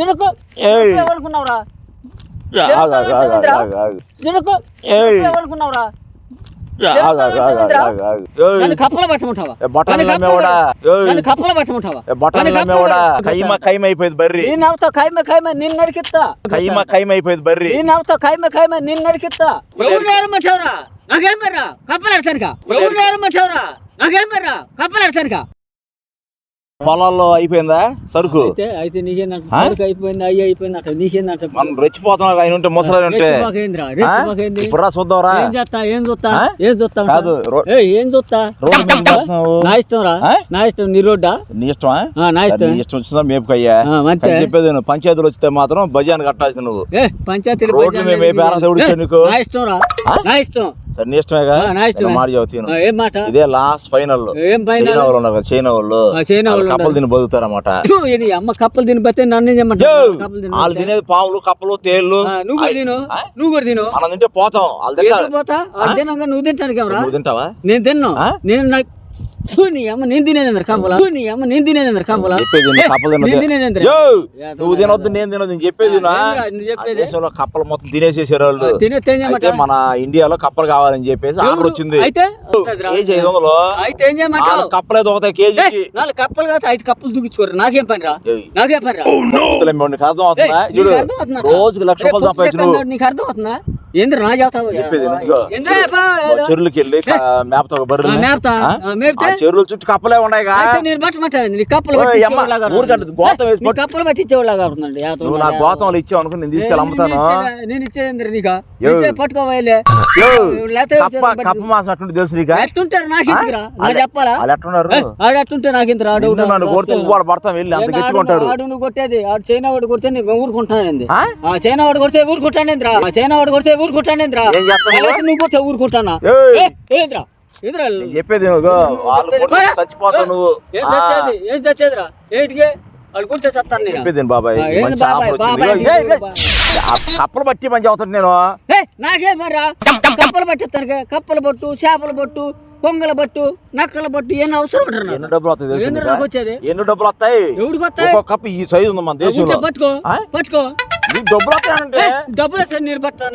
ఏమనుకున్నావురా. ఏమనుకున్నావురా. నన్ను కప్పలు పట్టమంటావా? కప్పలు పట్టమంటావా? కైమ కైమ అయిపోయింది బర్రి. నేను నిన్ను కైమ కైమ అయిపోయింది బర్రి. నేను నిన్ను ఎవరు నేరమంటావురా? నాకేం మర్రా కప్పలు ఎవరు నేరమంటావురా? నాకేం మర్రా కప్పలు ఆడతానుక? పొలాల్లో అయిపోయిందా? సరుకు? అయితే అయితే నీకేందంట? సరుకు అయిపోయింది అయ్యి అయిపోయింది అంట నీకేందంట మనం రెచ్చిపోతున్నాం ఆయన ఉంటే ముసలాడు ఉంటే. ఇప్పుడు చూద్దాంరా ఏం చేస్తా ఏం చూస్తా? ఏం చూస్తా కాదు, ఏ చూస్తా? రోడ్డు మీద పోతున్నావు. నా ఇష్టం రా? నా ఇష్టం నీ రోడ్డా? నీ ఇష్టమా? నా ఇష్టం. ఇష్టం వచ్చిందా? మేపుకయ్యా. ఆ, మంతే. కానీ చెప్పేది నువ్వు పంచాయతీలు వస్తే మాత్రం బజాన్ కట్టాల్సింది నువ్వు. పంచాయతీలు మేము ఏ బేరం నీకు? నా ఇష్టం రా? నా ఇష్టం. సరే నీ ఇష్టమేగా ఇష్టమే. నేను మాట చెబుతాను. ఏం మాట? ఇదే లాస్ట్ ఫైనల్ ఏం final? చైనా వాళ్ళు ఉన్నారు కదా చైనా వాళ్ళు. చైనా వాళ్ళు కప్పలు. తిని ఈ నీ అమ్మ కప్పలు తిని బతే నన్ను తిని వాళ్ళు. తినేది పాములు కప్పలు తేళ్ళు నువ్వు కూడా తిను? నువ్వు కూడా తిను. మనం తింటే పోతాం వాళ్ళు తింటారు. పోతా? వాళ్ళు నువ్వు తింటాను కమరా నువ్వు తింటావా? నేను తిన్నాను? నేను నాకు నేను తినేది అమ్మ నేను తినేది నువ్వు తినొద్దు నేను తినొద్దు నేను చెప్పేది దేశంలో కప్పలు మొత్తం తినేసేసారు వాళ్ళు మన ఇండియాలో కప్పలు కావాలని చెప్పేసి ఆర్డర్ వచ్చింది. అయితే? వస్తుందిరా. కేజీ ఐదు వందలు? అయితే ఏం కప్పలే దొరుకుతాయి ఏ, కేజీకి నాలుగు కప్పలు కాదు ఐదు కప్పలు దూకించుకోరు. నాకేం పని రా. నాకేం పని రా? నీకు అర్థం అవుతుందా? చూడు? రోజుకి లక్ష రేపు రూపాయలు సంపాదించు. నీకు అర్థం అవుతుందా? ఏంద్ర నా. చెరువులకి వెళ్ళి బర్రెలు మేపితే? చెరువుల చుట్టూ కప్పలే ఉన్నాయిగా అయితే నేను బట్టమంటాను నీ కప్పలు ఊరికంటే. గోతం వేసి నువ్వు నా. గోతంలో ఇచ్చావు అనుకుని నేను తీసుకెళ్ళి నేను అమ్ముతాను. ఇచ్చేదా- నేను ఇచ్చేది నీకా? పట్టుకోవాలి. కప్ప కప్ప మాసం తెలుసు ఎట్టుంటారు చెప్పాలా? ఎట్టున్నారు ఆడు ఎట్టుంటే నాకు ఇంత రాడు నిన్ను నన్ను కొడితే వాడు పడతాం వెళ్ళి అంత గట్టిగా ఉంటారు. ఆడు నువ్వు కొట్టేది. ఆడు చైనా వాడు కొడితే నేను ఊరుకుంటానండి ఆ? ఆ చైనా వాడు కొడితే ఊరుకుంటానేంద్రా ఆ చైనా వాడు కొడితే ఊరుకుంటానేంద్రా నువ్వు? కొడితే ఊరుకుంటానా? ఏంద్రా? చెప్పేది వాళ్ళు చచ్చిపోతావు నువ్వు. ఏం ఆ, చచ్చేది? ఏం చచ్చేదిరా? ఏంటికి? వాళ్ళు చస్తాను నేను చెప్పేది బాబాయ్? కప్పలు బట్టి మంచి అవుతుంది నేను. నాకేం మర్రా? కప్పలు పట్టిస్తాను కప్పల బొట్టు చేపల బొట్టు పొంగల బొట్టు నక్కల బొట్టు ఏం అవసరం. ఎన్ని డబ్బులు వస్తాయి ఎన్ని డబ్బులు వస్తాయి? ఎవడికి వస్తాయి? కప్పు ఈ సైజు ఉంది మన దేశంలో. పట్టుకో? పట్టుకో. డబ్బులు డబ్బులు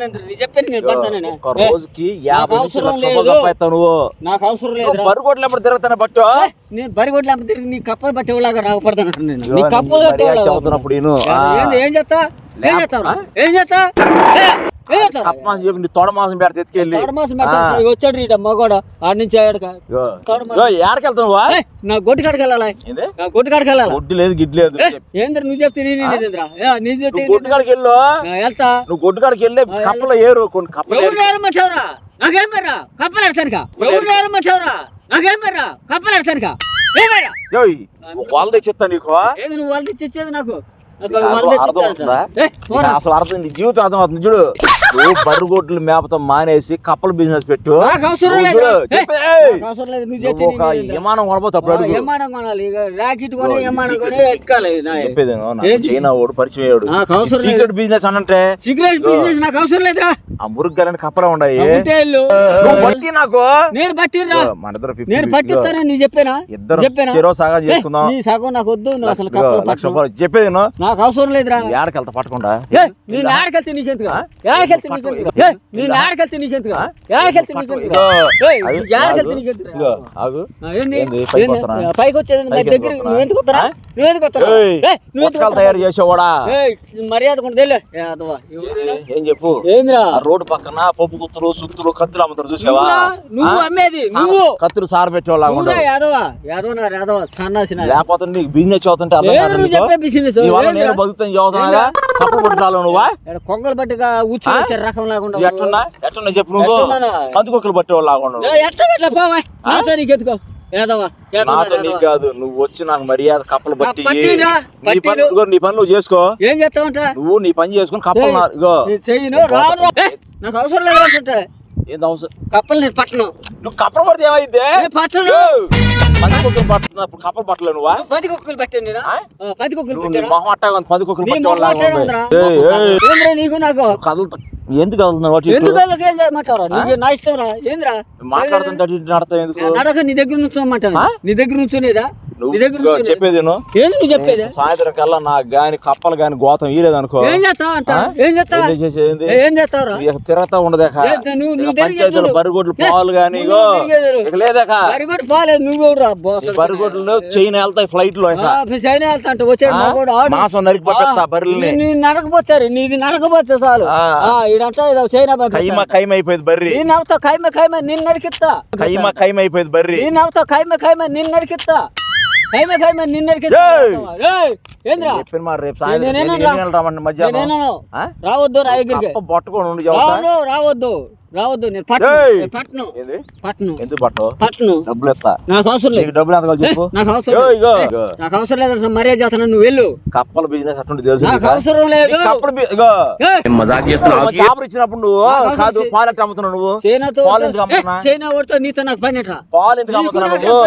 నేను చెప్పాను నేను ఒక రోజుకి యాభై నుంచి అవసరం లక్ష రూపాయలు లేదు. సంపాదిస్తావు నువ్వు. నాకు అవసరం లేదు ఎప్పుడు తిరుగుతానే బట్టు నేను తిరిగి నీ కప్పలు పట్టేవాళ్ళగా నాకు పడతాను నేను. నీ కప్పలు. ఆ. ఏం చేస్తా ఏం చేస్తావు చేస్తా ఏ, మాసం చెప్పి తొడ మాసం పెడితే ఎత్తుకెళ్ళి. మాసం వచ్చాడు రీట మగోడ ఆడి నుంచి ఏడకెళ్తావు నా గొడ్డు కాడికి వెళ్ళాలా? ఏంది? నా గొడ్డు కాడికి వెళ్ళాలా? గుడ్డు లేదు గిడ్డు లేదు ఏంద్ర నువ్వు చెప్తే నేను చెప్తే గొడ్డు కాడికి వెళ్ళు వెళ్తా. నువ్వు గొడ్డు కాడికి వెళ్ళి కప్పలు ఏరు కొన్ని కప్పలు ఎవరు నేరమంటావురా నాకేం మర్రా కప్పలు ఆడతానుక ఎవరు నేరమంటావురా నాకేం మర్రా కప్పలు ఏయ్, వాళ్ళు తెచ్చిస్తా నీకు. నువ్వు వాళ్ళు తెచ్చిచ్చేది నాకు? పోరా. అసలు అర్థం జీవితం అర్థం అవుతుంది చూడు. నువ్వు బర్రుగొడ్లు మేపతం మానేసి కప్పల బిజినెస్ పెట్టు. నాకు. నాకు ఒక విమానం కొనబోతు అప్పుడు అడుగు. విమానం కొనాలి? ఇక ర్యాకెట్ కొని ఇదిగో, ఇది విమానం secret, కొని secret. ఎక్కాలి నా చెప్పేది నాకు? చైనా వాడు పరిచయం నాకు. సీక్రెట్ బిజినెస్ అనంటే సిగరెట్ బిజినెస్ నాకు అవసరం లేదురా. ఆ మురుగ్గాలని కప్పలే ఉన్నాయి నువ్వు బట్టి నాకు. నేను మన ఇద్దరు ఫిఫ్టీ నేను పట్టిస్తాను నీ చెప్పానా? ఇద్దరు చెరో సగం చేసుకుందాం. నీ సగం నాకు వద్దు నువ్వు అసలు లక్ష రూపాయలు చెప్పేది. నాకు అవసరం లేదురా. ఏడకెళ్తా పట్టకుండా నేను నీకెందుకు? ఆగు. ఏంది? పైకి వచ్చేది దగ్గర వస్తారా వస్తారా? తయారు చేసేవాడా? మర్యాద కొండ తెలియ యాదవా ఎవరురా? ఏం చెప్పు? ఏందిరా? రోడ్డు పక్కన పప్పు కుత్తులు సుత్తులు కత్తులు అమ్ముతారు చూసావా? నువ్వు? అమ్మేది నువ్వు. కత్తులు సార పెట్టేవాళ్ళ యాదవా యాదవ నా యాదవ సన్నాసిన లేకపోతే నీకు బిజినెస్ చదువుతుంటే అర్థం? చెప్పే బిజినెస్ నేను బతుకుతాను చదువుతున్నాగా కప్పు కొట్టుకాలు నువ్వా? కొంగలు బట్టిగా ఉచ్చు రకం నువ్వు ఎట్టున్నా ఎట్టున్నా చెప్పు నువ్వు. ఎట్టున్నానా? పందుకొక్కలు పట్టేవాళ్ళు లాగా ఎట్ట గట్ల పోవా నీకు ఎత్తుకో నాతో నీకు కాదు. నువ్వు వచ్చి నాకు మర్యాద కప్పలు బట్టి నీ పని నీ పని నువ్వు చేసుకో. ఏం చేస్తావంట? నువ్వు నీ పని చేసుకుని కప్పలు నాకు అవసరం లేదు ఏంది అవసరం. కప్పలు నేను పట్టను. నువ్వు కప్పలు పడితే ఏమైంది? నేను పట్టను. పందికొక్కలు పట్టుతున్నప్పుడు కప్పలు పట్టలే నువ్వా? పది కుక్కలు పెట్టాను నేను. పది కుక్కలు మొహం. ఉందిరా. ఏయ్, ఏయ్, ఏంద్రా నీకు నాకు? కదులుతా. ఎందుకు ఏం మాట్లాడుతుంటే ఎందుకు? నడక నీ దగ్గర నుంచోమంటాను. ఆ? నీ దగ్గర నుంచోనేదా? నువ్వు. చెప్పేది. ఏంది నువ్వు చెప్పేది? సాయంత్రం కల్లా నాకు గాని కప్పలు గాని గోతం ఈలేదు అనుకో ఏం చేస్తావు అంట? ఏం చేస్తావు? ఏం చేస్తావురా? ఇక తిరగతా ఉండదేక. పంచాయతీలో బరిగొడ్లు పాలు గాని లేదాక. పాలేదు నువ్వు బరిగొడ్లు చైన్ వెళ్తాయి ఫ్లైట్లో చైనా వెళ్తా అంటే వచ్చాడు మాంసం నరికి పట్టేస్తా బర్రెల్ని నీ నరకపోతారు నీది నరకపోతే చాలు. ఇదో చైనా కైమ కైమ అయిపోయింది బర్రి. నేను అవుతా ఖైమ ఖైమ నిన్ను నరికిస్తా. కైమ కైమ అయిపోయింది బర్రి. నేను అవుతా ఖైమ ఖైమ నిన్ను నరికిస్తా. ఏంద్రా? చెప్పిన మాట రేపు సాయంత్రం రమ్మండి మధ్యాహ్నం? రావద్దు రా దగ్గరికి. కప్ప పట్టుకొని ఉండి చదువుతా రావద్దు రావద్దు రావద్దు. నేను పట్ను. పట్ను. ఏంది? పట్ను. ఎందుకు పట్టు? పట్ను. డబ్బులు ఎత్తా. నాకు అవసరం లేదు. నీకు డబ్బులు ఎంత కావాలి చెప్పు. నాకు అవసరం. నాకు అవసరం లేదు మర్యాద చేస్తాను నువ్వు వెళ్ళు. కప్పల బిజినెస్ అటువంటి తెలుసు నాకు? అవసరం లేదు. కప్పల మజాక్ చేస్తున్నావు చేపలు ఇచ్చినప్పుడు నువ్వు కాదు. పాలు ఎట్లా అమ్ముతున్నావు నువ్వు. చైనాతో పాలు ఎందుకు అమ్ముతున్నా? ఏ, చైనా ఓడితో నీతో నాకు పని ఎట్రా? పాలు ఎందుకు అమ్ముతున్నావు నువ్వు?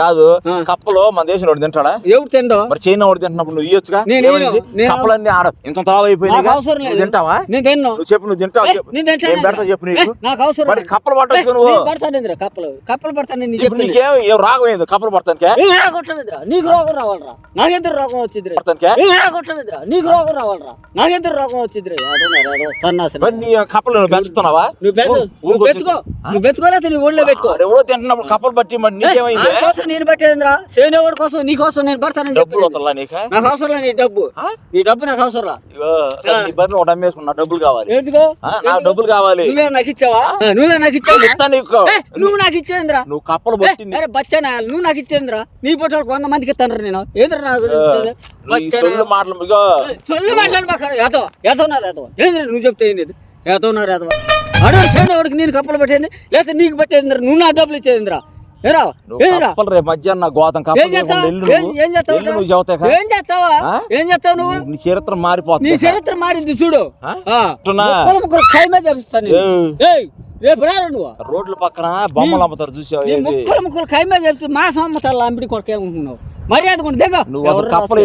కాదు. కప్పలు మన దేశం వాడు తింటాడా? ఎవరు తిండో? మరి చైనా వాడు తింటున్నప్పుడు నువ్వు ఇయ్యొచ్చుగా? కప్పలన్నీ ఆడ ఇంత అవసరం లేదు. తింటావా? నేను నువ్వు చెప్పు నువ్వు తింటావు. నేను పెడతా చెప్పు నీకు. నాకు అవసరం మరి. కప్పలు పట్టొచ్చు నువ్వు నేను పడతానేంద్రా కప్పలు? కప్పలు పడతాను నీకేం రాగం ఏంది? కప్పలు పడతానికే? నీకు రోగం రావాలరా. నాకెంత రోగం వచ్చిందిరా పడతానికే? నీకు రోగం రావాలరా. నాకెంత రోగం అదో సన్నాసి కప్పలు నువ్వు పెంచుతున్నావా? నువ్వు నువ్వు పెంచుకో. నువ్వు పెంచుకోలేకపోతే నీ ఒళ్ళో పెట్టుకో. ఎవడో తింటున్నప్పుడు కప్పలు పట్టి మరి నీకేమైంది? నా కోసం నేను పట్టేదిరా సేనేవాడి కోసం నీ కోసం నేను పడతానని డబ్బులు వదలా నీక? నాకు అవసరం నీ డబ్బు? నీ డబ్బు నాకు అవసరం రా. నీ ఒకటి అమ్మేసుకున్నా డబ్బులు కావాలి. ఎందుకో? నాకు డబ్బులు కావాలి. నువ్వే నాకు ఇచ్చావా? నువ్వే నాకు ఇచ్చావు? ఇస్తా నీకు. ఏ, నువ్వు నాకు ఇచ్చేంద్రా. నువ్వు కప్పలు పట్టి నీ- అరే బచ్చనా నువ్వు నాకు ఇచ్చేంద్రా. నీ పొట్టాలకు వంద మందికి ఇస్తాను నేను. ఏదిరా నాకు? నీ మాటలు మాట్లాడబాక ఏదో ఏదోన్నారు ఏదో. ఏంది నువ్వు చెప్తే ఏంది ఏదోన్నారు ఏదో. అడుగు చేయనవాడికి నేను కప్పలు పెట్టేది లేకపోతే నీకు పెట్టేంద్రా నువ్వు నా డబ్బులు ఇచ్చేంద్రా రేపు మధ్యాహ్నం గోతం ఏం చేస్తావు? ఏం. ఏం చేస్తావు? నువ్వు చదువుతాయి ఏం చేస్తావా? ఆ? ఏం చేస్తావు నువ్వు? నీ చరిత్ర నీ మారిపోతుంది చరిత్ర మారింది చూడు. ఆ? ఆ. అట్టునా? ముక్కలు ముక్కలు ఖైమా చేపిస్తాను నేను. ఏయ్. ఏయ్ రేపు రారా నువ్వు? రోడ్ల పక్కన బొమ్మలు అమ్ముతారు చూసావు ముక్కలు ముక్కలు ఖైమా చేసి మాసం అమ్ముతారు అంబడి కొరకే ఉంటున్నావు మర్యాద కొండ దిగ. నువ్వు కప్పలు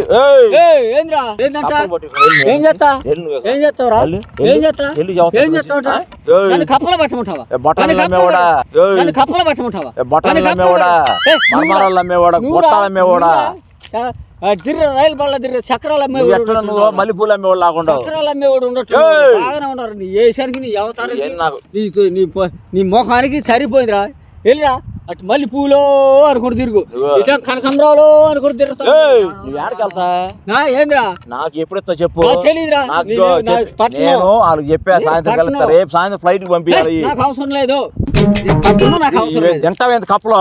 ఏంద్రా? ఏందంట. ఏం చేస్తా. ఏం చేస్తావురా? ఏం. చేస్తా? ఏం చేస్తావు ఆ? ఏయ్. నన్ను కప్పలు పట్టమంటావా? నన్ను కప్పలు పట్టమంటావా? రైలు బళ్ళ తిర్ర చక్రాలు అమ్మేవాడు నువ్వు? మల్లెపూలు అమ్మేవాడు లాకుండా చక్రాలు అమ్మేవాడు ఏయ్. బాగానే ఉన్నారు. నీ నీ అవతారం నీ నీ నీ ముఖానికి సరిపోయిందిరా. వెళ్ళిరా. అటు మళ్ళీ పూలో అనుకుంటూ తిరుగు. ఇదిగో. ఇట కనకంబరాలు అనుకుంటూ తిరుగుతావు ఏయ్, నువ్వు ఎక్కడికి వెళ్తా? ఏంద్రా? నాకు ఎప్పుడెత్తా చెప్పు? తెలీదురా. నాకు నేను- వాళ్ళకి చెప్పా సాయంత్రం రేపు సాయంత్రం ఫ్లైట్కి పంపించాలి నాకు అవసరం లేదు. కప్పులు నాకు అవసరం లేదు. తింటావేంత కప్పులో?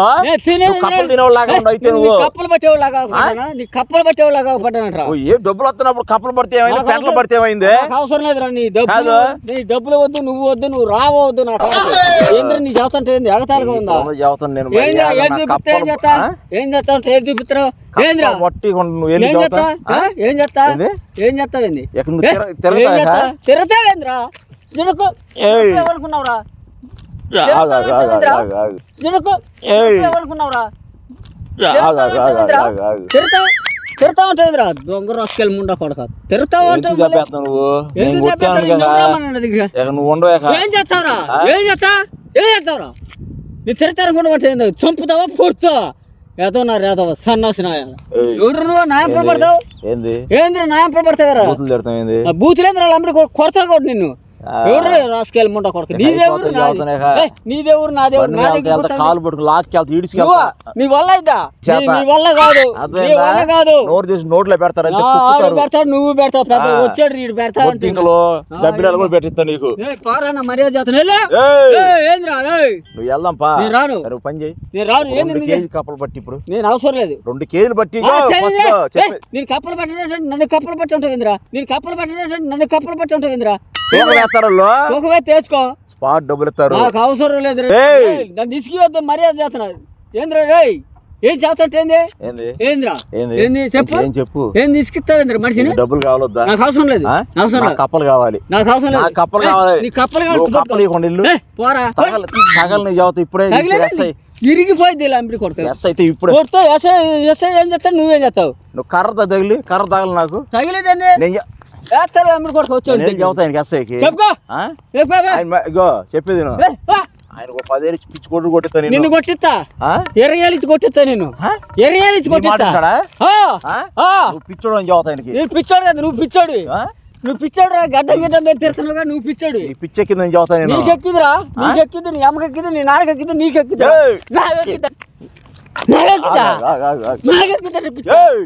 కప్పులు లేదు. తినేవాళ్ళు లాగా ఉండవు అయితే నువ్వు. కప్పులు పట్టేవాళ్ళగా నీ కప్పులు పట్టేవాళ్ళగా పడ్డానంటరా ఏ డబ్బులు వస్తున్నప్పుడు కప్పులు పడితే ఏమైంది? పెంటలు పడితే ఏమైంది? అవసరం లేదురా నీ డబ్బులు. నీ డబ్బులు వద్దు నువ్వు వద్దు నువ్వు రావద్దు నాకు. ఏంద్రా నీ జాతంటే ఏంది? ఎగతాళిగా ఉందా? చెబుతాను నేను ఏం చూపిస్తా ఏం చేస్తా? ఏం చేస్తావు ఏం చూపిస్తావు ఏంద్రా? కొండ నువ్వు ఏం చేస్తా? ఏం చేస్తా? ఏం చేస్తావేంది ఎక్కడ నువ్వు ఏ? తిర- ఏం? తిరగతావా? చేస్తా తిరగతావేంద్రా? తిరగకు ఉంటావురా దొంగ రాసుకెళ్ళి ముండా కొడక. ఇక. ఏం చేస్తావురా? ఆ? ఏం చేస్తా ఏం చేస్తావురా నీ ఏందో? చంపుతావా? ఏదోన్నారు ఏదో సన్నాసి నాయ ఏయ్. ఎవరు నువ్వు? నాయం పడతావు ఏంది? ఏంద్ర నాయం ఏంది? బూతులేంద్ర అందరూ కొడతా కూడా నిన్ను. రాసుకెళ్ళి ముండా కొడక? నీదేవురు నీదేవురు నా దగ్గర కాలు పట్టుకుని లాక్కి వెళ్తా నువ్వా? ఈడ్చుకెళ్తా నీ వల్ల అయిద్దా? నీ- చేత. నీ వల్ల కాదు. నీ అర్థమైందా? వల్ల కాదు. నోరు తీసి నోట్లో పెడతారు పెడతాడు నువ్వు పెడతావు పెద్ద. వచ్చాడు ఆ, డబ్బిలాలు కూడా పెట్టిస్తా నీకు. మర్యాద చేస్తాను. ఏందిరా ఏయ్. నువ్వు వెళ్దాం పా నేను రాను. పని చేయి. నేను రాను ఏంది కేజీ కప్పలు పట్టి ఇప్పుడు. నేను అవసరం లేదు. రెండు కేజీలు పట్టి నేను కప్పలు పట్టినట్టు నన్ను కప్పలు పట్టి ఉంటావు ఇంద్రా నేను కప్పలు పట్టినట్టు నన్ను కప్పలు పట్టి ఉంటావు ఇంద్రా తూకం వేస్తారు వాళ్ళు. ఒకవే తెచ్చుకో. స్పాట్ డబ్బులు ఇస్తారు. నాకు అవసరం లేదు. నన్ను ఇసుకి వద్ద మర్యాద చేస్తున్నారు ఏంద్రా ఏం చేస్తాంటే ఏంది? ఏంది? ఏంద్రా? ఏంది? చెప్పు. ఏం చెప్పు? ఏంది ఇసుకిస్తావు ఏంద్రా మనిషిని డబ్బులు కావాలొద్దా? నాకు అవసరం లేదు? అవసరం లేదు. కప్పలు కావాలి. నాకు అవసరం లేదు. కప్పలు కావాలి. నీ కప్పలు నువ్వు కావాలి కప్పలు ఇవ్వకుండా ఇల్లు. పోరా. తగల తగల నీ చదువుతా ఇప్పుడే ఇరిగిపోయింది ఇలా అంబడి కొడుకు. ఎస్ అయితే ఇప్పుడే. కొడుతో ఎస్ఐ ఎస్ఐ ఏం చేస్తావు నువ్వేం చేస్తావు? నువ్వు కర్ర తగిలి కర్ర తగలి నాకు. తగిలేదండి వేస్తారు అమ్ముడు కొడుకు వచ్చాడు నేను చెబుతా ఆయనకి ఎస్ఐకి చెప్పుకో. ఆ? ఏ బాబా. ఆయన మ- ఇగో చెప్పేది. ఆయన ఒక పదేళ్ళు ఇచ్చి పిచ్చి కొట్టు కొట్టిస్తా నిన్ను. నేను కొట్టిస్తా? ఆ? ఎర్రగేలిచ్చి కొట్టిస్తా నేను నీ మాట కొట్టిస్తా? పిచ్చోడు అని చెబుతా ఆయనకి. నేను పిచ్చోడు కదా నువ్వు పిచ్చోడు? నువ్వు పిచ్చోడు రా గడ్డ గిడ్డ మీద తిరుగుతున్నావుగా నువ్వు పిచ్చోడు నీ పిచ్చెక్కిందని చెబుతా నేను. నీకెక్కిదిరా? నీకెక్కింది నీ అమ్మకెక్కింది నీ ఏయ్. నాకెక్కిందా? నాకెక్కిందా? ఆగు, ఆగు, ఆగు, ఆగు. నాకెక్కిందా రే పిచ్చ? ఏయ్!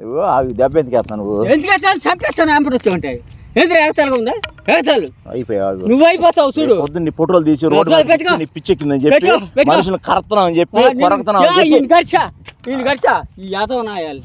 నువ్వు దెబ్బ ఎందుకు నువ్వు చంపేస్తాను వచ్చి ఉంటాయి ఉందా? అయిపోతావు చూడు. పొద్దున్న నీ ఫోటోలు తీసి రోడ్డు మీద పెట్టుకో. పిచ్చి- నీ పిచ్చెక్కిందని చెప్పి పెట్టుకో, పెట్టుకో. మనుషులు కరుతున్నావు అని చెప్పి కొరకుతున్నావు గడిచా ఈయన గడిచా. ఈ యాదవ నాయాలి.